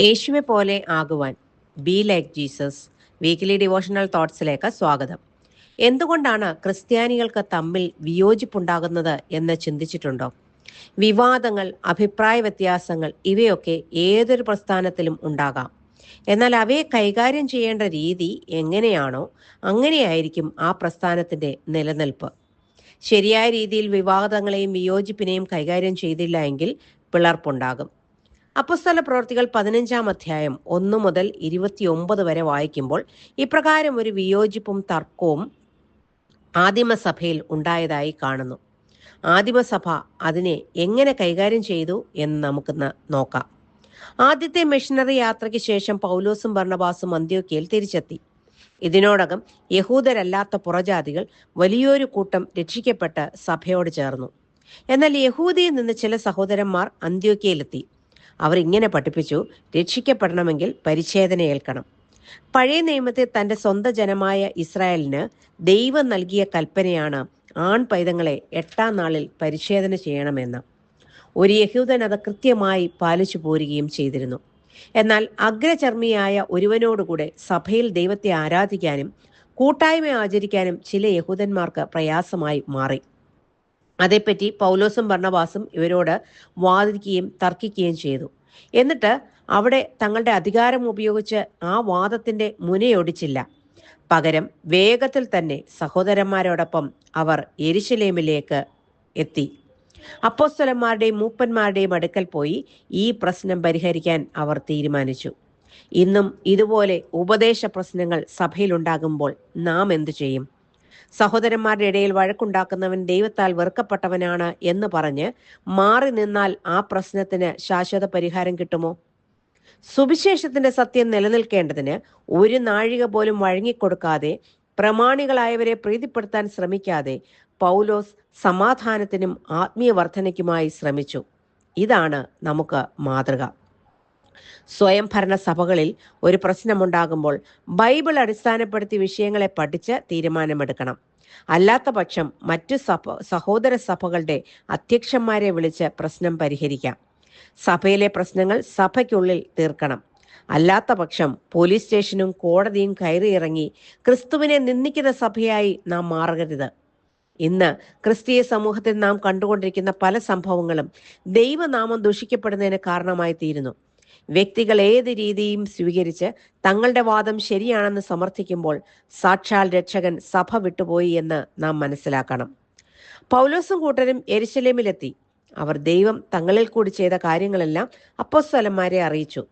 യേശുവെ പോലെ ആകുവാൻ be like Jesus weekly devotional തോട്ട്സിലേക്ക് സ്വാഗതം. എന്തുകൊണ്ടാണ് ക്രിസ്ത്യാനികൾക്ക് തമ്മിൽ വിയോജിപ്പുണ്ടാകുന്നത് എന്ന് ചിന്തിച്ചിട്ടുണ്ടോ? വിവാദങ്ങൾ അഭിപ്രായ വ്യത്യാസങ്ങൾ ഇവയൊക്കെ ഏതൊരു പ്രസ്ഥാനത്തിലും ഉണ്ടാകാം. എന്നാൽ അവയെ കൈകാര്യം ചെയ്യേണ്ട രീതി എങ്ങനെയാണോ അങ്ങനെയായിരിക്കും ആ പ്രസ്ഥാനത്തിന്റെ നിലനിൽപ്പ്. ശരിയായ രീതിയിൽ വിവാദങ്ങളെയും വിയോജിപ്പിനെയും കൈകാര്യം ചെയ്തില്ല എങ്കിൽ പിളർപ്പുണ്ടാകും. അപ്പസ്തല പ്രവർത്തികൾ പതിനഞ്ചാം അധ്യായം ഒന്നു മുതൽ ഇരുപത്തിയൊമ്പത് വരെ വായിക്കുമ്പോൾ ഇപ്രകാരം ഒരു വിയോജിപ്പും തർക്കവും ആദിമസഭയിൽ ഉണ്ടായതായി കാണുന്നു. ആദിമസഭ അതിനെ എങ്ങനെ കൈകാര്യം ചെയ്തു എന്ന് നമുക്ക് നോക്കാം. ആദ്യത്തെ മിഷണറി യാത്രയ്ക്ക് ശേഷം പൗലോസും ഭർണബാസും അന്ത്യോക്കയിൽ തിരിച്ചെത്തി. ഇതിനോടകം യഹൂദരല്ലാത്ത പുറജാതികൾ വലിയൊരു കൂട്ടം രക്ഷിക്കപ്പെട്ട് സഭയോട് ചേർന്നു. എന്നാൽ യഹൂദിയിൽ നിന്ന് ചില സഹോദരന്മാർ അന്ത്യോക്കയിലെത്തി അവർ ഇങ്ങനെ പഠിപ്പിച്ചു രക്ഷിക്കപ്പെടണമെങ്കിൽ പരിച്ഛേദന ഏൽക്കണം. പഴയ നിയമത്തെ തന്റെ സ്വന്തം ജനമായ ഇസ്രായേലിന് ദൈവം നൽകിയ കൽപ്പനയാണ് ആൺ പൈതങ്ങളെ എട്ടാം നാളിൽ പരിച്ഛേദന ചെയ്യണമെന്ന്. ഒരു യഹൂദൻ അത് കൃത്യമായി പാലിച്ചു പോരുകയും ചെയ്തിരുന്നു. എന്നാൽ അഗ്രചർമ്മിയായ ഒരുവനോടുകൂടെ സഭയിൽ ദൈവത്തെ ആരാധിക്കാനും കൂട്ടായ്മ ആചരിക്കാനും ചില യഹൂദന്മാർക്ക് പ്രയാസമായി മാറി. അതേപ്പറ്റി പൗലോസും ഭർണവാസും ഇവരോട് വാദിക്കുകയും തർക്കിക്കുകയും ചെയ്തു. എന്നിട്ട് അവിടെ തങ്ങളുടെ അധികാരം ഉപയോഗിച്ച് ആ വാദത്തിന്റെ മുനയൊടിച്ചില്ല. പകരം വേഗത്തിൽ തന്നെ സഹോദരന്മാരോടൊപ്പം അവർ എരിശിലേമിലേക്ക് എത്തി. അപ്പോസ്തലന്മാരുടെയും മൂപ്പന്മാരുടെയും അടുക്കൽ പോയി ഈ പ്രശ്നം പരിഹരിക്കാൻ അവർ തീരുമാനിച്ചു. ഇന്നും ഇതുപോലെ ഉപദേശ പ്രശ്നങ്ങൾ സഭയിലുണ്ടാകുമ്പോൾ നാം എന്തു ചെയ്യും? സഹോദരന്മാരുടെ ഇടയിൽ വഴക്കുണ്ടാക്കുന്നവൻ ദൈവത്താൽ വെറുക്കപ്പെട്ടവനാണ് എന്ന് പറഞ്ഞ് മാറി നിന്നാൽ ആ പ്രശ്നത്തിന് ശാശ്വത പരിഹാരം കിട്ടുമോ? സുവിശേഷത്തിന്റെ സത്യം നിലനിൽക്കേണ്ടതിന് ഒരു നാഴിക പോലും വഴങ്ങിക്കൊടുക്കാതെ പ്രമാണികളായവരെ പ്രീതിപ്പെടുത്താൻ ശ്രമിക്കാതെ പൗലോസ് സമാധാനത്തിനും ആത്മീയ വർധനയ്ക്കുമായി ശ്രമിച്ചു. ഇതാണ് നമുക്ക് മാതൃക. സ്വയംഭരണ സഭകളിൽ ഒരു പ്രശ്നമുണ്ടാകുമ്പോൾ ബൈബിൾ അടിസ്ഥാനപ്പെടുത്തി വിഷയങ്ങളെ പഠിച്ച് തീരുമാനമെടുക്കണം. അല്ലാത്ത പക്ഷം മറ്റു സഭ സഹോദര സഭകളുടെ അധ്യക്ഷന്മാരെ വിളിച്ച് പ്രശ്നം പരിഹരിക്കാം. സഭയിലെ പ്രശ്നങ്ങൾ സഭയ്ക്കുള്ളിൽ തീർക്കണം. അല്ലാത്ത പക്ഷം പോലീസ് സ്റ്റേഷനും കോടതിയും കയറിയിറങ്ങി ക്രിസ്തുവിനെ നിന്ദിക്കുന്ന സഭയായി നാം മാറരുത്. ഇന്ന് ക്രിസ്തീയ സമൂഹത്തിൽ നാം കണ്ടുകൊണ്ടിരിക്കുന്ന പല സംഭവങ്ങളും ദൈവനാമം ദുഷിക്കപ്പെടുന്നതിന് കാരണമായി തീരുന്നു. വ്യക്തികൾ ഏത് രീതിയും സ്വീകരിച്ച് തങ്ങളുടെ വാദം ശരിയാണെന്ന് സമർത്ഥിക്കുമ്പോൾ സാക്ഷാൽ രക്ഷകൻ സഭ വിട്ടുപോയി എന്ന് നാം മനസ്സിലാക്കണം. പൗലോസും കൂട്ടരും എരിശലേമിലെത്തി. അവർ ദൈവം തങ്ങളിൽ കൂടി ചെയ്ത കാര്യങ്ങളെല്ലാം അപ്പോസ്തലന്മാരെ അറിയിച്ചു.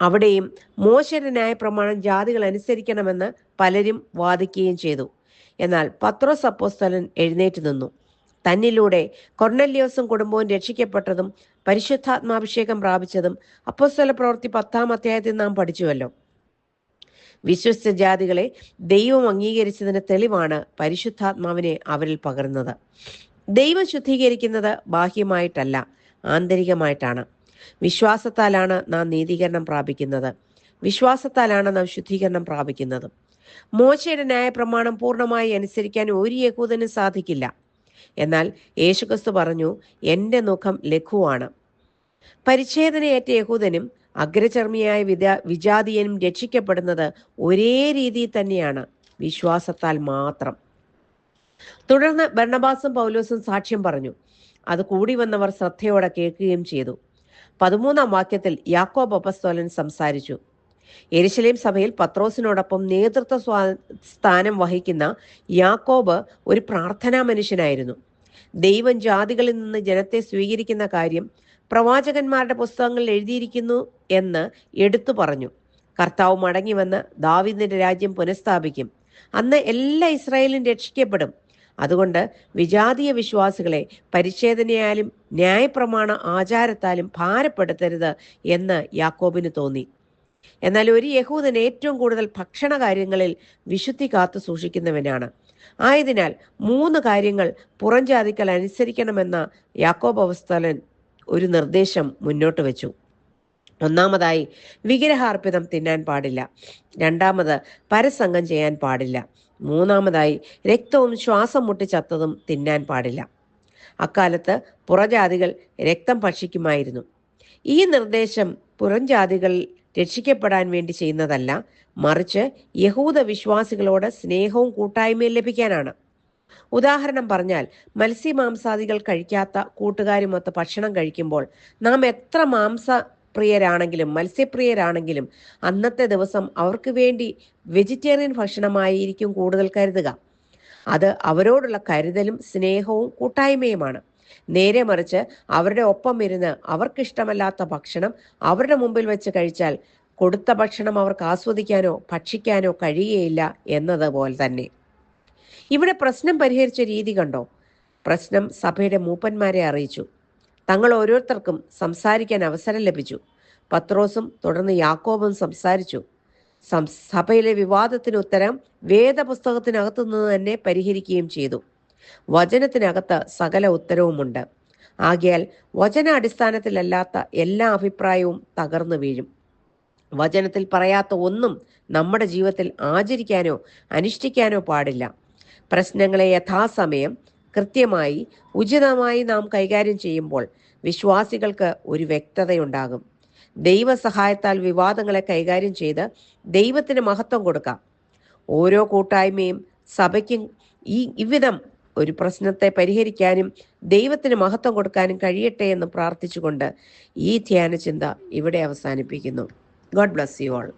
അവിടെയും മോശന്റെ ന്യായ പ്രമാണം ജാതികൾ അനുസരിക്കണമെന്ന് പലരും വാദിക്കുകയും ചെയ്തു. എന്നാൽ പത്രോസ് അപ്പോസ്തലൻ എഴുന്നേറ്റ് നിന്നു. തന്നിലൂടെ കൊർണല്യോസും കുടുംബവും രക്ഷിക്കപ്പെട്ടതും പരിശുദ്ധാത്മാഭിഷേകം പ്രാപിച്ചതും അപ്പോസ്തല പ്രവൃത്തി പത്താം അധ്യായത്തിൽ നാം പഠിച്ചുവല്ലോ. വിശ്വസ്ത ജാതികളെ ദൈവം അംഗീകരിച്ചതിന് തെളിവാണ് പരിശുദ്ധാത്മാവിനെ അവരിൽ പകർന്നത് ദൈവം ശുദ്ധീകരിക്കുന്നത് ബാഹ്യമായിട്ടല്ല ആന്തരികമായിട്ടാണ്. വിശ്വാസത്താലാണ് നാം നീതീകരണം പ്രാപിക്കുന്നത്. വിശ്വാസത്താലാണ് നാം ശുദ്ധീകരണം പ്രാപിക്കുന്നത്. മോശയുടെ ന്യായ പ്രമാണം പൂർണമായി അനുസരിക്കാൻ ഒരു യഹൂദനും സാധിക്കില്ല. എന്നാൽ യേശുക്രിസ്തു പറഞ്ഞു എന്റെ മുഖം ലഘുവാണ്. പരിച്ഛേദനയേറ്റ യഹൂദനും അഗ്രചർമ്മിയായ വിദ്യാ വിജാതീയനും രക്ഷിക്കപ്പെടുന്നത് ഒരേ രീതിയിൽ തന്നെയാണ് വിശ്വാസത്താൽ മാത്രം. തുടർന്ന് ഭരണബാസും പൗലോസും സാക്ഷ്യം പറഞ്ഞു. അത് കൂടി വന്നവർ ശ്രദ്ധയോടെ കേൾക്കുകയും ചെയ്തു. പതിമൂന്നാം വാക്യത്തിൽ യാക്കോബ് അപ്പസ്തോലൻ സംസാരിച്ചു. എരിശലേം സഭയിൽ പത്രോസിനോടൊപ്പം നേതൃത്വ സ്ഥാനം വഹിക്കുന്ന യാക്കോബ് ഒരു പ്രാർത്ഥനാ മനുഷ്യനായിരുന്നു. ദൈവം ജാതികളിൽ നിന്ന് ജനത്തെ സ്വീകരിക്കുന്ന കാര്യം പ്രവാചകന്മാരുടെ പുസ്തകങ്ങളിൽ എഴുതിയിരിക്കുന്നു എന്ന് എടുത്തു പറഞ്ഞു. കർത്താവ് മടങ്ങി വന്ന് ദാവിദിന്റെ രാജ്യം പുനഃസ്ഥാപിക്കും. അന്ന് എല്ലാ ഇസ്രായേലും രക്ഷിക്കപ്പെടും. അതുകൊണ്ട് വിജാതീയ വിശ്വാസികളെ പരിച്ഛേദനയാലും ന്യായപ്രമാണ ആചാരത്താലും ഭാരപ്പെടുത്തരുത് എന്ന് യാക്കോബിന് തോന്നി. എന്നാൽ ഒരു യഹൂദൻ ഏറ്റവും കൂടുതൽ ഭക്ഷണ കാര്യങ്ങളിൽ വിശുദ്ധി കാത്തു സൂക്ഷിക്കുന്നവനാണ്. ആയതിനാൽ മൂന്ന് കാര്യങ്ങൾ പുറംജാതിക്കൽ അനുസരിക്കണമെന്ന യാക്കോബ് അവസ്ഥലൻ ഒരു നിർദ്ദേശം മുന്നോട്ട് വെച്ചു. ഒന്നാമതായി വിഗ്രഹാർപ്പിതം തിന്നാൻ പാടില്ല. രണ്ടാമത് പരസംഗം ചെയ്യാൻ പാടില്ല. മൂന്നാമതായി രക്തവും ശ്വാസം മുട്ടി ചത്തതും തിന്നാൻ പാടില്ല. അക്കാലത്ത് പുറജാതികൾ രക്തം ഭക്ഷിക്കുമായിരുന്നു. ഈ നിർദ്ദേശം പുറംജാതികൾ രക്ഷിക്കപ്പെടാൻ വേണ്ടി ചെയ്യുന്നതല്ല മറിച്ച് യഹൂദ വിശ്വാസികളോട് സ്നേഹവും കൂട്ടായ്മയും ലഭിക്കാനാണ്. ഉദാഹരണം പറഞ്ഞാൽ മത്സ്യമാംസാദികൾ കഴിക്കാത്ത കൂട്ടുകാരുമൊത്ത് ഭക്ഷണം കഴിക്കുമ്പോൾ നാം എത്ര മാംസ പ്രിയരാണെങ്കിലും മത്സ്യപ്രിയരാണെങ്കിലും അന്നത്തെ ദിവസം അവർക്ക് വേണ്ടി വെജിറ്റേറിയൻ ഭക്ഷണമായിരിക്കും കൂടുതൽ കരുതുക. അത് അവരോടുള്ള കരുതലും സ്നേഹവും കൂട്ടായ്മയുമാണ്. നേരെ മറിച്ച് അവരുടെ ഒപ്പം ഇരുന്ന് അവർക്കിഷ്ടമല്ലാത്ത ഭക്ഷണം അവരുടെ മുമ്പിൽ വെച്ച് കഴിച്ചാൽ കൊടുത്ത ഭക്ഷണം അവർക്ക് ആസ്വദിക്കാനോ ഭക്ഷിക്കാനോ കഴിയുകയില്ല എന്നതുപോലെ തന്നെ. ഇവിടെ പ്രശ്നം പരിഹരിച്ച രീതി കണ്ടോ? പ്രശ്നം സഭയുടെ മൂപ്പന്മാരെ അറിയിച്ചു. തങ്ങൾ ഓരോരുത്തർക്കും സംസാരിക്കാൻ അവസരം ലഭിച്ചു. പത്രോസും തുടർന്ന് യാക്കോബും സംസാരിച്ചു. സഭയിലെ വിവാദത്തിന് ഉത്തരം വേദപുസ്തകത്തിനകത്തു നിന്ന് തന്നെ പരിഹരിക്കുകയും ചെയ്തു. വചനത്തിനകത്ത് സകല ഉത്തരവുമുണ്ട്. ആകിയാൽ വചന അടിസ്ഥാനത്തിലല്ലാത്ത എല്ലാ അഭിപ്രായവും തകർന്നു വീഴും. വചനത്തിൽ പറയാത്ത ഒന്നും നമ്മുടെ ജീവിതത്തിൽ ആചരിക്കാനോ അനുഷ്ഠിക്കാനോ പാടില്ല. പ്രശ്നങ്ങളെ യഥാസമയം കൃത്യമായി ഉചിതമായി നാം കൈകാര്യം ചെയ്യുമ്പോൾ വിശ്വാസികൾക്ക് ഒരു വ്യക്തതയുണ്ടാകും. ദൈവസഹായത്താൽ വിവാദങ്ങളെ കൈകാര്യം ചെയ്ത് ദൈവത്തിന് മഹത്വം കൊടുക്കാം. ഓരോ കൂട്ടായ്മയും സഭയ്ക്കും ഈ ഇவ்விധം ഒരു പ്രശ്നത്തെ പരിഹരിക്കാനും ദൈവത്തിന് മഹത്വം കൊടുക്കാനും കഴിയട്ടെ എന്ന് പ്രാർത്ഥിച്ചുകൊണ്ട് ഈ ധ്യാന ചിന്ത ഇവിടെ അവസാനിപ്പിക്കുന്നു. God bless you all